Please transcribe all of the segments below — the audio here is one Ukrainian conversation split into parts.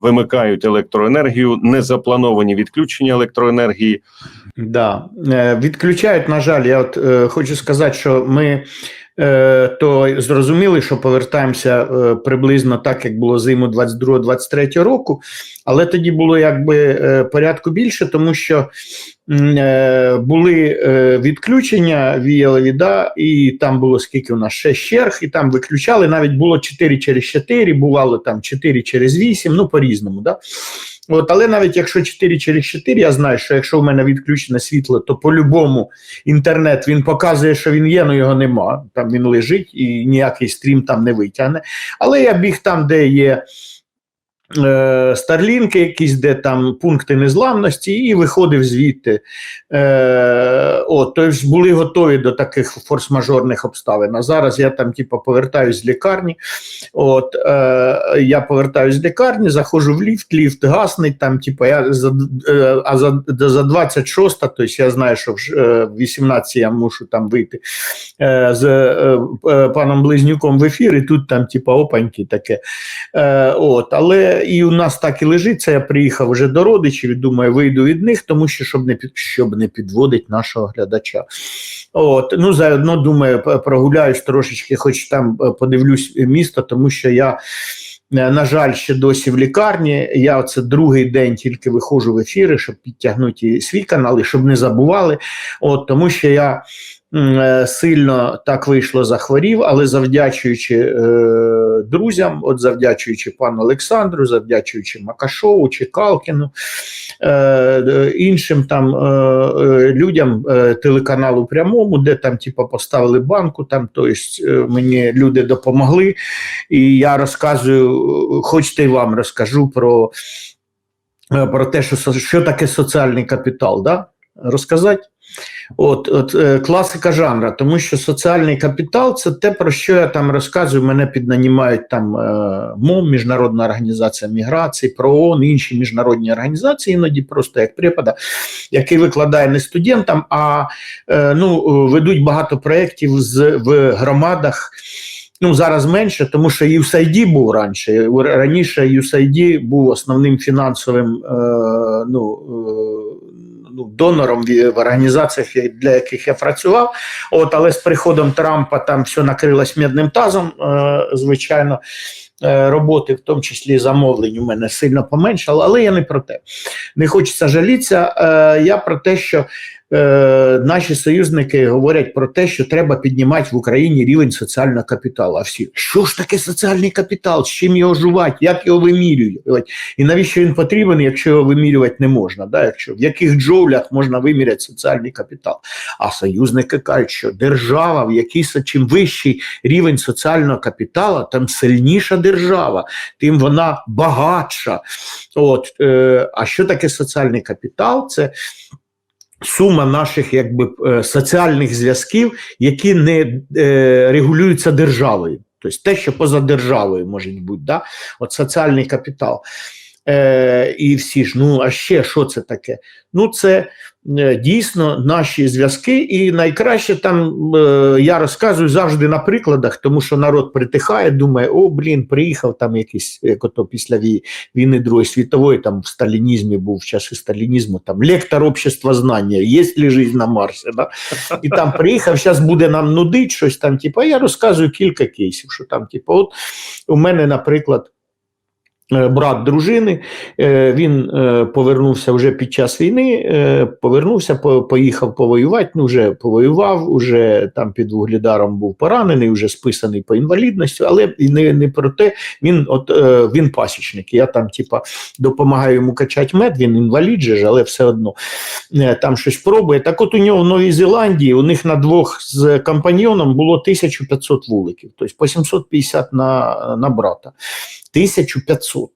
вимикають електроенергію, незаплановані відключення електроенергії. Да. Е, Відключають, на жаль, я от е, хочу сказати, що ми то зрозуміли, що повертаємося е, приблизно так, як було зиму 22-23 року, але тоді було якби е, порядку більше, тому що е, були е, відключення віяли віда, і там було скільки у нас 6 черг, і там виключали. Навіть було 4 через 4, бувало там 4 через 8, ну по-різному. Да? От, але навіть якщо 4 через 4, я знаю, що якщо в мене відключене світло, то по-любому інтернет він показує, що він є, але його нема. Там він лежить і ніякий стрім там не витягне. Але я біг там, де є. е, Старлінки, якісь, де там пункти незламності, і виходив звідти. Е, от, тобто були готові до таких форс-мажорних обставин. А зараз я там, типу, повертаюсь з лікарні. От, е, я повертаюсь з лікарні, заходжу в ліфт, ліфт гаснить, там, типу, я за, е, а за, за 26, тобто я знаю, що в е, в 18 я мушу там вийти е, з е, е, паном Близнюком в ефір, і тут там, типу, опаньки таке. Е, от, але і у нас так і лежить. Це я приїхав вже до родичів думаю, вийду від них, тому що щоб не під щоб не підводить нашого глядача. От, ну заодно думаю, прогуляюсь трошечки, хоч там е, подивлюсь місто, тому що я. е, На жаль, ще досі в лікарні. Я оце другий день тільки виходжу в ефіри, щоб підтягнути свій канал, і щоб не забували. От тому що я сильно так вийшло, захворів, але завдячуючи е, друзям, от завдячуючи пану Олександру, завдячуючи Макашову, Чекалкіну, е, е, іншим там е, е, людям е, телеканалу прямому, де там типу, поставили банку, там то есть, е, мені люди допомогли. І я розказую, е, хочете і вам розкажу про, е, про те, що, що таке соціальний капітал. Да? Розказати? От, от е, класика жанра, тому що соціальний капітал це те, про що я там розказую. Мене піднанімають там е, МОМ, Міжнародна організація міграції, ПРООН, інші міжнародні організації, іноді просто як препода, який викладає не студентам, а е, ну, ведуть багато проєктів з, в громадах. Ну, зараз менше, тому що USAID був раніше. Раніше USAID був основним фінансовим е, ну, ну, донором в організаціях, для яких я працював. От, але з приходом Трампа там все накрилось медним тазом, е, звичайно. е, Роботи, в тому числі замовлень, у мене сильно поменшало, але я не про те. Не хочеться жалітися. Е, я про те, що е, наші союзники говорять про те, що треба піднімати в Україні рівень соціального капіталу. А всі, що ж таке соціальний капітал? З чим його жувати, як його вимірювати? І навіщо він потрібен, якщо його вимірювати не можна? Да? Якщо, в яких джоулях можна виміряти соціальний капітал? А союзники кажуть, що держава, в якій чим вищий рівень соціального капіталу, тим сильніша держава, тим вона багатша. От, е, а що таке соціальний капітал? Це сума наших якби, е, соціальних зв'язків, які не е, регулюються державою. Тобто те, що поза державою може бути, да? от соціальний капітал. Е, і всі ж, ну а ще що це таке? Ну, це е, дійсно наші зв'язки, і найкраще там е, я розказую завжди на прикладах, тому що народ притихає, думає, о, блін, приїхав там якийсь, як ото після вій- війни Другої світової, там в сталінізмі був в часи сталінізму, там лектор общества знання, є ли жизнь на Марсі, да? і там приїхав, зараз буде нам нудить щось там, типу, я розказую кілька кейсів, що там, типу, от у мене, наприклад, брат дружини, е, він е, повернувся вже під час війни, е, повернувся, поїхав повоювати, ну вже повоював, уже там під Вугледаром був поранений, вже списаний по інвалідності, але не, не про те, він от е, він пасічник. Я там, типа, допомагаю йому качати мед, він інвалід же ж, але все одно е, там щось пробує. Так от у нього в Новій Зеландії у них на двох з компаньйоном було 1500 вуликів, тобто по 750 на, на брата. 1500.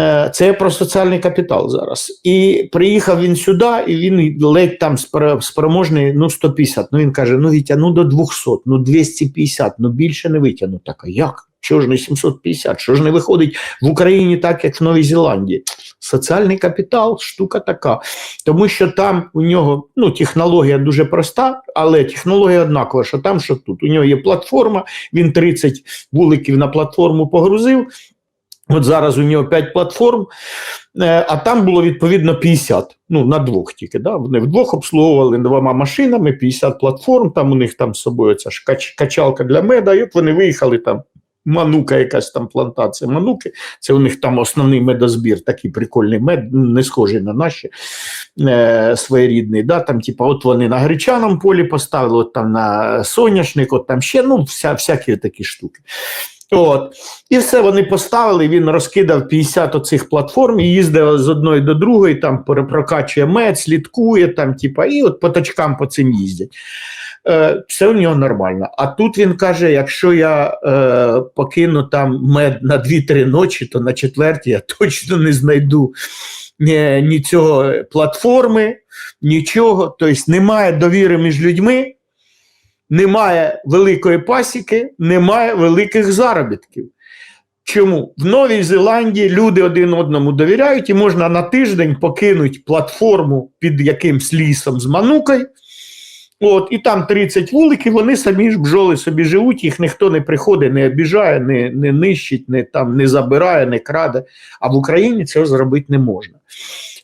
Е, Це про соціальний капітал зараз. І приїхав він сюди, і він ледь там спро- спроможний, ну 150. Ну він каже: ну Вітя, ну до 200, ну 250, ну більше не витягну. Так, а як? Чого ж не 750? Що ж не виходить в Україні так, як в Новій Зеландії? Соціальний капітал штука така. Тому що там у нього ну, технологія дуже проста, але технологія однакова, що там, що тут. У нього є платформа, він 30 вуликів на платформу погрузив. От зараз у нього 5 платформ, е, а там було відповідно 50. Ну, на двох тільки. Да? Вони вдвох обслуговували двома машинами, 50 платформ, там у них там з собою ця ж кач- качалка для меда, і от вони виїхали там. Манука, якась там плантація мануки. Це у них там основний медозбір, такий прикольний мед, не схожий на наші е, своєрідний. Да? Там, типа, от вони на гречаному полі поставили, от там на соняшник, от там ще ну, вся, всякі такі штуки. От. І все вони поставили, він розкидав 50 оцих платформ і їздив з одної до другої, там пере- прокачує мед, слідкує, там, типа, і от по точкам по цим їздять. Е, все у нього нормально. А тут він каже: якщо я е, покину там мед на 2-3 ночі, то на четвертій я точно не знайду ні, ні цього платформи, нічого. Тобто немає довіри між людьми, немає великої пасіки, немає великих заробітків. Чому? В Новій Зеландії люди один одному довіряють і можна на тиждень покинути платформу під якимсь лісом з манукою. От, і там 30 вуликів, вони самі ж бджоли собі живуть, їх ніхто не приходить, не обіжає, не, не нищить, не, там, не забирає, не краде. А в Україні цього зробити не можна.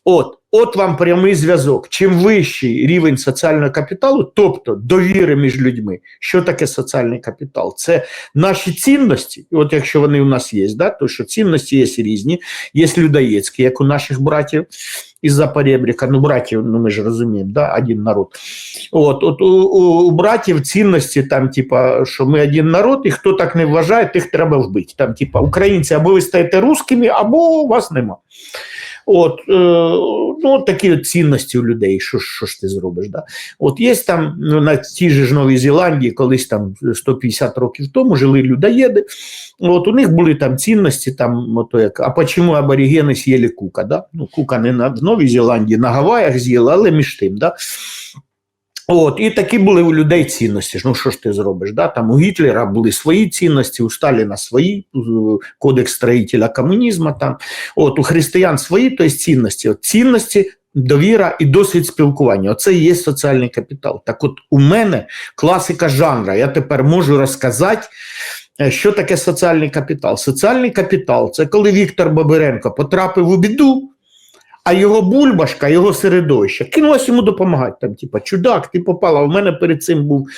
От, от вам прямий зв'язок. Чим вищий рівень соціального капіталу, тобто довіри між людьми, що таке соціальний капітал? Це наші цінності, от якщо вони у нас є, да, то що цінності є різні, є людоєцькі, як у наших братів із Запорєбріка, ну братів, ну ми ж розуміємо, да, один народ. От, от у, у, у братів цінності, там, типа, що ми один народ, і хто так не вважає, тих треба вбити. Там, типа, українці або ви стаєте русскими, або вас нема. От, е, ну, такі цінності у людей, що, що ж ти зробиш. Да? От є там ну, на тій же ж Новій Зеландії, колись там 150 років тому жили людоєди. От у них були там цінності, там, ото як, а чому аборігени з'їли кука? Да? Ну, кука не на, в Новій Зеландії, на Гаваях з'їли, але між тим. Да? От, і такі були у людей цінності. Ну, що ж ти зробиш? Да? Там у Гітлера були свої цінності, у Сталіна свої, кодекс строїтеля комунізму, там, от, у християн свої, тобто цінності. От, цінності, довіра і досвід спілкування. Оце і є соціальний капітал. Так от у мене класика жанра. Я тепер можу розказати. е, Що таке соціальний капітал? Соціальний капітал це коли Віктор Бабиренко потрапив у біду, а його бульбашка, його середовище кинулось йому допомагати. Там, типа, чудак, ти попала. У мене перед цим був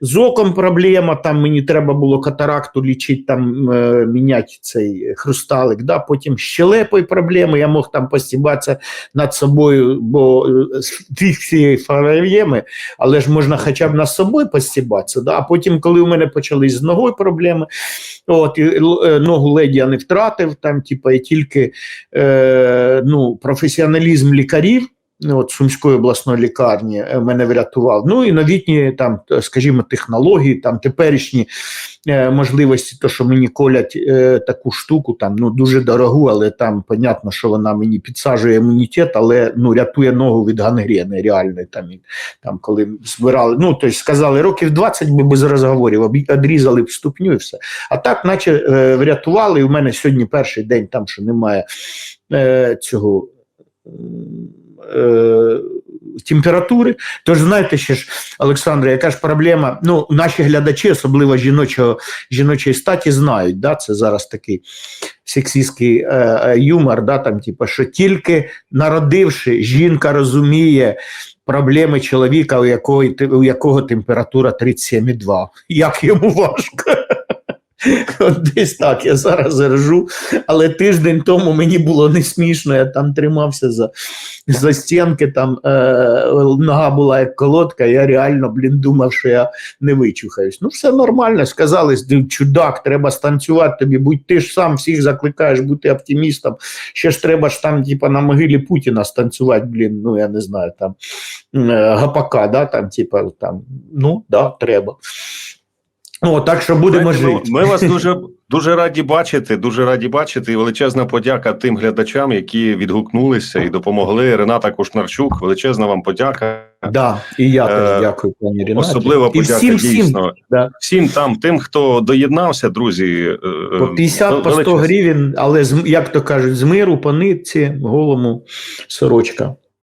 з оком проблема, там мені треба було катаракту лічити, там е, міняти цей хрусталик. Да? Потім з щелепою проблеми, я мог там постібатися над собою, бо е, з всієї проблеми, але ж можна хоча б над собою постібатися. Да? А потім, коли у мене почались з ногою проблеми, от, і, е, ногу леді я не втратив, там, типа, і тільки е, ну, професіоналізм лікарів. ну, От Сумської обласної лікарні е, мене врятував. Ну і новітні там, скажімо, технології, там теперішні е, можливості, то що мені колять е, таку штуку, там ну дуже дорогу, але там понятно, що вона мені підсаджує імунітет, але ну рятує ногу від гангрени реальної. Там там, коли збирали, ну тобто сказали, років 20 би без розговорів, одрізали б ступню і все. А так, наче е, врятували, і в мене сьогодні перший день там, що немає е, цього. Е, температури. Тож, знаєте, ще ж, Олександре, яка ж проблема? Ну, наші глядачі, особливо жіночого, жіночої статі, знають, да, це зараз такий сексистський е, е, юмор, да, там, типу, що тільки народивши, жінка розуміє проблеми чоловіка, у якого, у якого температура 37,2. Як йому важко. От десь так, я зараз ржу, але тиждень тому мені було не смішно, я там тримався за, за стінки, там е, нога була як колодка, я реально, блін, думав, що я не вичухаюсь. Ну, все нормально, сказали, чудак, треба станцювати тобі, будь ти ж сам всіх закликаєш бути оптимістом. Ще ж треба ж там, типа, на могилі Путіна станцювати, блін, ну я не знаю, там е, гапака, да, там, типа, там, ну, да, треба. О, так що будемо Знаєте, жити. Ми, вас дуже, дуже раді бачити. Дуже раді бачити. І величезна подяка тим глядачам, які відгукнулися і допомогли. Рената Кушнарчук, величезна вам подяка. Да, і я теж Е, дякую, пані Рінаті. Особлива подяка всім, всім, дійсно. да. Всім там, тим, хто доєднався, друзі. е, по 50, по 100 гривень, але, як то кажуть, з миру, по нитці, голому сорочка.